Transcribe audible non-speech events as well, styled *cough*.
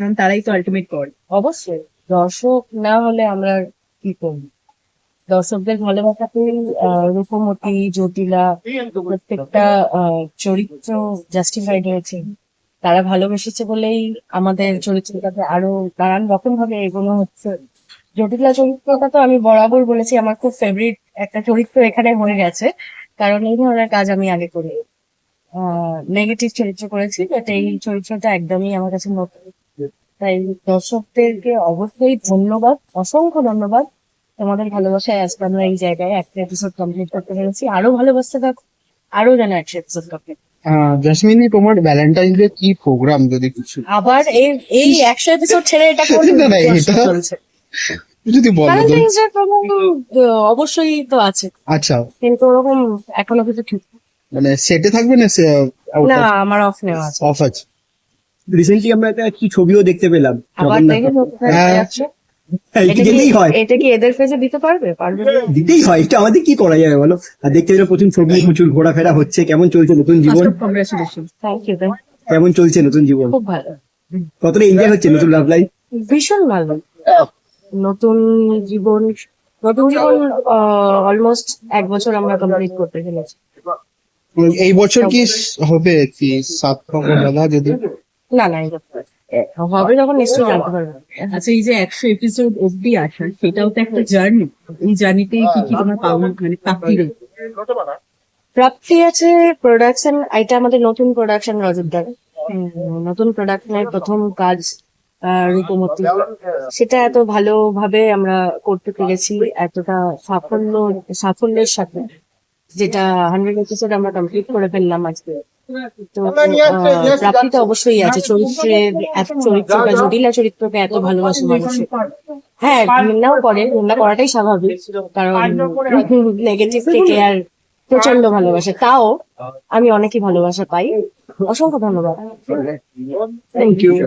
কারণ তারাই তো আলটিমেট করে অবশ্যই। দর্শক না হলে আমরা কি করব? দর্শকদের ভালোবাসাতে রূপমতি জটিলা প্রত্যেকটা চরিত্র জাস্টিফাইড হয়েছে। তারা ভালোবেসেছে বলেই আমাদের চরিত্রটাতে আরও নানান রকম ভাবে এগোনো হচ্ছে। জটিলা চরিত্রটা তো আমি বরাবর বলেছি, আমার খুব ফেভারিট একটা চরিত্র এখানে হয়ে গেছে। কারণ এই ধরনের কাজ আমি আগে করি নেগেটিভ চরিত্র করেছি বাট এই চরিত্রটা একদমই আমার কাছে নতুন। তাই দর্শকদেরকে অবশ্যই ধন্যবাদ অসংখ্য ধন্যবাদ তোমাদের ভালোবাসায় আজকে আমরা এই জায়গায় একটা এপিসোড কমপ্লিট করতে পেরেছি। আরও ভালোবাসতে থাকো আরও যেন একটা এপিসোড কমপ্লিট জাসমিনি তোমার ভ্যালেন্টাইন ডে কি প্রোগ্রাম যদি কিছু? আবার এই এই একশো এপিসোড ছেড়ে এটা চলছে যদি অবশ্যই তো আছে। আচ্ছা। কিন্তু ওরকম এখনও কিছু ঠিক মানে সেটে থাকবে না না আমার অফ নেওয়া আছে। অফ আছে। রিসেন্টলি আমরা একটা কি ছবিও দেখতে পেলাম আবার হ্যাঁ। হয়ে এটা কি- হয়। এটা কি এদের ফেজে দিতে পারবে? পারবে দিতেই হয় এটা আমাদের কি করা যাবে বলো? আর দেখতে পেলে প্রচুর ছবি প্রচুর ঘোরাফেরা হচ্ছে কেমন চলছে নতুন জীবন? কেমন চলছে নতুন জীবন? খুব ভালো। কতটা এনজয় হচ্ছে নতুন লাভ লাইফ ভীষণ ভালো। নতুন জীবন নতুন জীবন অলমোস্ট এক বছর আমরা কমপ্লিট করতে চলেছি। এই বছর কি হবে কি? সাত নম্বর যদি না না এই হবে যখন নিশ্চয়ই জানতে পারবে আচ্ছা এই যে একশো এপিসোড অব্দি আসা সেটাও তো একটা জার্নি এই জার্নিতে কি কি তোমার পাওনা মানে প্রাপ্তি রয়েছে প্রাপ্তি আছে প্রোডাকশন এটা আমাদের নতুন প্রোডাকশন রজতদার নতুন প্রোডাকশনের প্রথম কাজ আহ, রূপমতি। সেটা এত ভালোভাবে আমরা করতে পেরেছি এতটা সাফল্য সাফল্যের সাথে যেটা হান্ড্রেড এপিসোড আমরা কমপ্লিট করে ফেললাম আজকে। প্রাপ্তি তো অবশ্যই আছে চরিত্রে এত চরিত্রটা জটিলা চরিত্রকে এত ভালোবাসে মানুষ হ্যাঁ নিন্দাও করে নিন্দা করাটাই স্বাভাবিক কারণ *laughs* নেগেটিভ থেকে আর প্রচণ্ড ভালোবাসে। তাও আমি অনেকই ভালোবাসা পাই। অসংখ্য ধন্যবাদ। Thank you